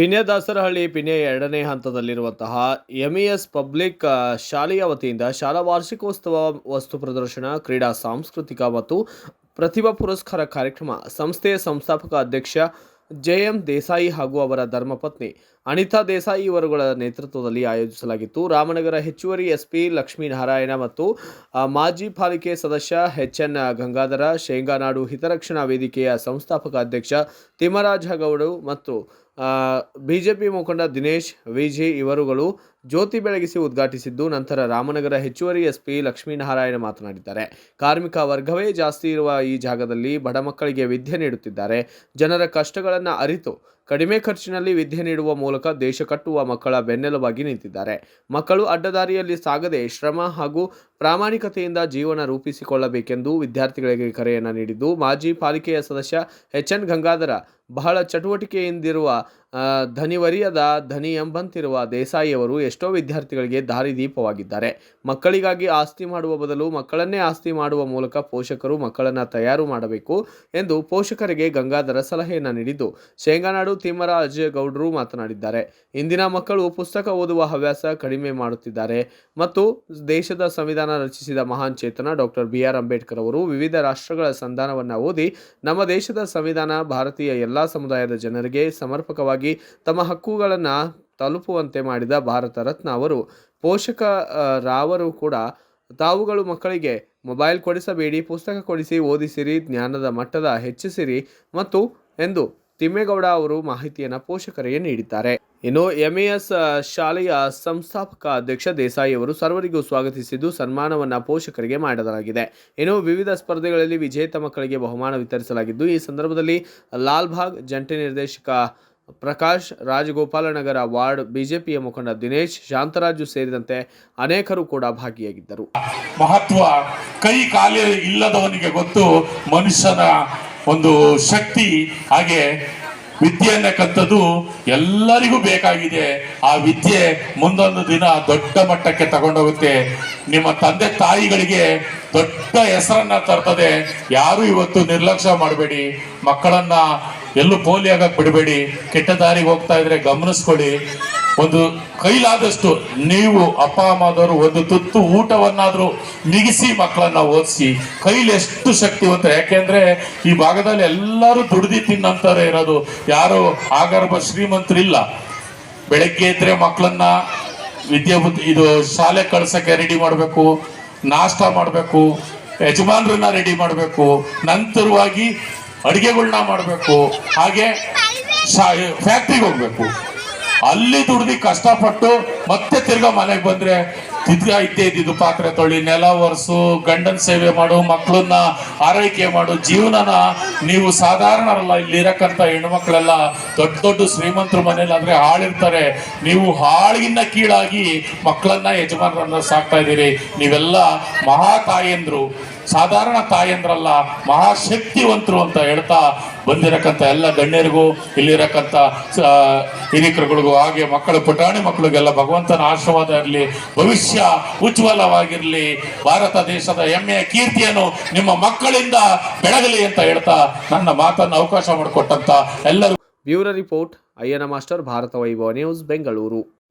ಪಿನ್ಯ ದಾಸರಹಳ್ಳಿ ಪಿನ್ಯ ಎರಡನೇ ಹಂತದಲ್ಲಿರುವಂತಹ MES public ಆ, ಶಾಲೆಯ ವತಿಯಿಂದ ಶಾಲಾ ವಾರ್ಷಿಕೋತ್ಸವ ವಸ್ತು ಪ್ರದರ್ಶನ ಕ್ರೀಡಾ ಸಾಂಸ್ಕೃತಿಕ ಮತ್ತು ಪ್ರತಿಭಾ ಪುರಸ್ಕಾರ ಕಾರ್ಯಕ್ರಮ ಸಂಸ್ಥೆಯ ಸಂಸ್ಥಾಪಕ ಅಧ್ಯಕ್ಷ ಜೆ ಎಂ ದೇಸಾಯಿ ಹಾಗೂ ಅವರ ಧರ್ಮಪತ್ನಿ ಅನಿತಾ ದೇಸಾಯಿ ಇವರುಗಳ ನೇತೃತ್ವದಲ್ಲಿ ಆಯೋಜಿಸಲಾಗಿತ್ತು. ರಾಮನಗರ ಹೆಚ್ಚುವರಿ ಎಸ್ಪಿ ಲಕ್ಷ್ಮೀನಾರಾಯಣ ಮತ್ತು ಮಾಜಿ ಪಾಲಿಕೆ ಸದಸ್ಯ ಎಚ್ ಎನ್ ಗಂಗಾಧರ, ಶೇಂಗಾನಾಡು ಹಿತರಕ್ಷಣಾ ವೇದಿಕೆಯ ಸಂಸ್ಥಾಪಕ ಅಧ್ಯಕ್ಷ ತಿಮ್ಮರಾಜ ಗೌಡ ಮತ್ತು ಬಿಜೆಪಿ ಮುಖಂಡ ದಿನೇಶ್ ವಿಜಿ ಇವರುಗಳು ಜ್ಯೋತಿ ಬೆಳಗಿಸಿ ಉದ್ಘಾಟಿಸಿದ್ದು ನಂತರ ರಾಮನಗರ ಹೆಚ್ಚುವರಿ ಎಸ್ಪಿ ಲಕ್ಷ್ಮೀನಾರಾಯಣ ಮಾತನಾಡಿದ್ದಾರೆ. ಕಾರ್ಮಿಕ ವರ್ಗವೇ ಜಾಸ್ತಿ ಇರುವ ಈ ಜಾಗದಲ್ಲಿ ಬಡ ಮಕ್ಕಳಿಗೆ ವಿದ್ಯೆ ನೀಡುತ್ತಿದ್ದಾರೆ. ಜನರ ಕಷ್ಟಗಳನ್ನು ಅರಿತು ಕಡಿಮೆ ಖರ್ಚಿನಲ್ಲಿ ವಿದ್ಯೆ ನೀಡುವ ಮೂಲಕ ದೇಶ ಕಟ್ಟುವ ಮಕ್ಕಳ ಬೆನ್ನೆಲುಬಾಗಿ ನಿಂತಿದ್ದಾರೆ. ಮಕ್ಕಳು ಅಡ್ಡದಾರಿಯಲ್ಲಿ ಸಾಗದೆ ಶ್ರಮ ಹಾಗೂ ಪ್ರಾಮಾಣಿಕತೆಯಿಂದ ಜೀವನ ರೂಪಿಸಿಕೊಳ್ಳಬೇಕೆಂದು ವಿದ್ಯಾರ್ಥಿಗಳಿಗೆ ಕರೆಯನ್ನು ನೀಡಿದ್ದು, ಮಾಜಿ ಪಾಲಿಕೆಯ ಸದಸ್ಯ ಎಚ್. ಎನ್. ಗಂಗಾಧರ ಬಹಳ ಚಟುವಟಿಕೆಯಿಂದಿರುವ ಧನಿವರಿಯದ ಧನಿ ಎಂಬಂತಿರುವ ದೇಸಾಯಿಯವರು ಎಷ್ಟೋ ವಿದ್ಯಾರ್ಥಿಗಳಿಗೆ ದಾರಿದೀಪವಾಗಿದ್ದಾರೆ ಮಕ್ಕಳಿಗಾಗಿ ಆಸ್ತಿ ಮಾಡುವ ಬದಲು ಮಕ್ಕಳನ್ನೇ ಆಸ್ತಿ ಮಾಡುವ ಮೂಲಕ ಪೋಷಕರು ಮಕ್ಕಳನ್ನು ತಯಾರು ಮಾಡಬೇಕು ಎಂದು ಪೋಷಕರಿಗೆ ಗಂಗಾಧರ ಸಲಹೆಯನ್ನು ನೀಡಿದ್ದು. ಶೇಂಗಾನಾಡು ತಿಮ್ಮರಾಜ್ ಗೌಡರು ಮಾತನಾಡಿದ್ದಾರೆ. ಇಂದಿನ ಮಕ್ಕಳು ಪುಸ್ತಕ ಓದುವ ಹವ್ಯಾಸ ಕಡಿಮೆ ಮಾಡುತ್ತಿದ್ದಾರೆ ಮತ್ತು ದೇಶದ ಸಂವಿಧಾನ ರಚಿಸಿದ ಮಹಾನ್ ಚೇತನ ಡಾಕ್ಟರ್ ಬಿ ಆರ್ ಅಂಬೇಡ್ಕರ್ ಅವರು ವಿವಿಧ ರಾಷ್ಟ್ರಗಳ ಸಂಧಾನವನ್ನು ಓದಿ ನಮ್ಮ ದೇಶದ ಸಂವಿಧಾನ ಭಾರತೀಯ ಎಲ್ಲ ಸಮುದಾಯದ ಜನರಿಗೆ ಸಮರ್ಪಕವಾಗಿ ತಮ್ಮ ಹಕ್ಕುಗಳನ್ನು ತಲುಪುವಂತೆ ಮಾಡಿದ ಭಾರತ ರತ್ನ ಅವರು. ಪೋಷಕ ಆ, ರಾವರು ಕೂಡ ತಾವುಗಳು ಮಕ್ಕಳಿಗೆ ಮೊಬೈಲ್ ಕೊಡಿಸಬೇಡಿ ಪುಸ್ತಕ ಕೊಡಿಸಿ ಓದಿಸಿರಿ ಜ್ಞಾನದ ಮಟ್ಟದ ಹೆಚ್ಚಿಸಿರಿ ಮತ್ತು ಎಂದು ತಿಮ್ಮೇಗೌಡ ಅವರು ಮಾಹಿತಿಯನ್ನು ಪೋಷಕರಿಗೆ ನೀಡಿದ್ದಾರೆ. ಇನ್ನು ಎಂಇಎಸ್ ಶಾಲೆಯ ಸಂಸ್ಥಾಪಕ ಅಧ್ಯಕ್ಷ ದೇಸಾಯಿ ಅವರು ಸರ್ವರಿಗೂ ಸ್ವಾಗತಿಸಿದ್ದು ಸನ್ಮಾನವನ್ನು ಪೋಷಕರಿಗೆ ಮಾಡಲಾಗಿದೆ. ಇನ್ನು ವಿವಿಧ ಸ್ಪರ್ಧೆಗಳಲ್ಲಿ ವಿಜೇತ ಮಕ್ಕಳಿಗೆ ಬಹುಮಾನ ವಿತರಿಸಲಾಗಿದ್ದು, ಈ ಸಂದರ್ಭದಲ್ಲಿ ಲಾಲ್ಬಾಗ್ ಜಂಟಿ ನಿರ್ದೇಶಕ ಪ್ರಕಾಶ್, ರಾಜಗೋಪಾಲನಗರ ವಾರ್ಡ್ ಬಿಜೆಪಿಯ ಮುಖಂಡ ದಿನೇಶ್, ಶಾಂತರಾಜು ಸೇರಿದಂತೆ ಅನೇಕರು ಕೂಡ ಭಾಗಿಯಾಗಿದ್ದರು. ಮಹತ್ವ ಕೈ ಕಾಲ ಇಲ್ಲದವನಿಗೆ ಗೊತ್ತು ಮನುಷ್ಯನ ಒಂದು ಶಕ್ತಿ, ಹಾಗೆ ವಿದ್ಯೆಯನ್ನ ಅನ್ನಕ್ಕಂಥದ್ದು ಎಲ್ಲರಿಗೂ ಬೇಕಾಗಿದೆ. ಆ ವಿದ್ಯೆ ಮುಂದೊಂದು ದಿನ ದೊಡ್ಡ ಮಟ್ಟಕ್ಕೆ ತಗೊಂಡೋಗುತ್ತೆ. ನಿಮ್ಮ ತಂದೆ ತಾಯಿಗಳಿಗೆ ದೊಡ್ಡ ಹೆಸರನ್ನ ತರ್ತದೆ. ಯಾರು ಇವತ್ತು ನಿರ್ಲಕ್ಷ್ಯ ಮಾಡಬೇಡಿ. ಮಕ್ಕಳನ್ನ ಎಲ್ಲೂ ಪೋಲಿ ಬಿಡಬೇಡಿ. ಕೆಟ್ಟ ದಾರಿಗೆ ಹೋಗ್ತಾ ಇದ್ರೆ ಗಮನಿಸ್ಕೊಳ್ಳಿ. ಒಂದು ಕೈಲಾದಷ್ಟು ನೀವು ಅಪ್ಪ, ಅಮ್ಮದವರು ಒಂದು ತುತ್ತು ಊಟವನ್ನಾದರೂ ನಿಗಿಸಿ ಮಕ್ಕಳನ್ನ ಓದಿಸಿ, ಕೈಲಿ ಎಷ್ಟು ಶಕ್ತಿವಂತ ಯಾಕೆಂದ್ರೆ ಈ ಭಾಗದಲ್ಲಿ ಎಲ್ಲರೂ ದುಡ್ದಿ ತಿನ್ನಂತಾರೆ ಇರೋದು. ಯಾರು ಆಗರ್ಭ ಶ್ರೀಮಂತರಿಲ್ಲ. ಬೆಳಗ್ಗೆ ಇದ್ರೆ ಮಕ್ಕಳನ್ನ ವಿದ್ಯಾ ಇದು ಶಾಲೆ ಕಳ್ಸಕ್ಕೆ ರೆಡಿ ಮಾಡಬೇಕು, ನಾಷ್ಟ ಮಾಡಬೇಕು, ಯಜಮಾನ್ರನ್ನ ರೆಡಿ ಮಾಡಬೇಕು, ನಂತರವಾಗಿ ಅಡುಗೆಗಳನ್ನ ಮಾಡಬೇಕು, ಹಾಗೆ ಫ್ಯಾಕ್ಟ್ರಿಗೆ ಹೋಗ್ಬೇಕು. ಅಲ್ಲಿ ದುಡ್ದು ಕಷ್ಟಪಟ್ಟು ಮತ್ತೆ ತಿರ್ಗಾ ಮನೆಗೆ ಬಂದ್ರೆ ತಿರ್ಗಾ ಇದ್ದೇ ಇದ್ದಿದ್ದು ಪಾತ್ರೆ ತೊಳಿ, ನೆಲ ಒರೆಸು, ಗಂಡನ ಸೇವೆ ಮಾಡು ಮಕ್ಕಳನ್ನ ಆರೈಕೆ ಮಾಡು, ಜೀವನನ ನೀವು ಸಾಧಾರಣರಲ್ಲ, ಇಲ್ಲಿ ಇರಕ್ಕಂತ ಹೆಣ್ಮಕ್ಳೆಲ್ಲ ದೊಡ್ಡ ದೊಡ್ಡ ಶ್ರೀಮಂತರ ಮನೇಲಿ ಆದ್ರೆ ಹಾಳಿರ್ತಾರೆ. ನೀವು ಹಾಳಿಗಿನ್ನ ಕೀಳಾಗಿ ಮಕ್ಕಳನ್ನ ಯಜಮಾನರನ್ನ ಸಾಕ್ತಾ ಇದ್ದೀರಿ. ನೀವೆಲ್ಲ ಮಹಾ ತಾಯಂದ್ರು ಸಾಧಾರಣ ತಾಯಂದ್ರಲ್ಲ, ಮಹಾಶಕ್ತಿವಂತರು ಅಂತ ಹೇಳ್ತಾ ಬಂದಿರಕ್ಕಂಥ ಎಲ್ಲ ಗಣ್ಯರಿಗೂ, ಇಲ್ಲಿರಕ್ಕಂಥ ಹಿರಿಕರುಗಳಿಗೂ, ಹಾಗೆ ಮಕ್ಕಳು, ಪುಟಾಣಿ ಮಕ್ಕಳಿಗೆಲ್ಲ ಭಗವಂತನ ಆಶೀರ್ವಾದ ಇರಲಿ, ಭವಿಷ್ಯ ಉಜ್ವಲವಾಗಿರಲಿ, ಭಾರತ ದೇಶದ ಹೆಮ್ಮೆಯ ಕೀರ್ತಿಯನ್ನು ನಿಮ್ಮ ಮಕ್ಕಳಿಂದ ಬೆಳಗಲಿ ಅಂತ ಹೇಳ್ತಾ ನನ್ನ ಮಾತನ್ನು ಅವಕಾಶ ಮಾಡಿಕೊಟ್ಟಂತ ಎಲ್ಲರೂ bureau report, ಅಯ್ಯನ master, Bharata Vaibhava news, Bengaluru.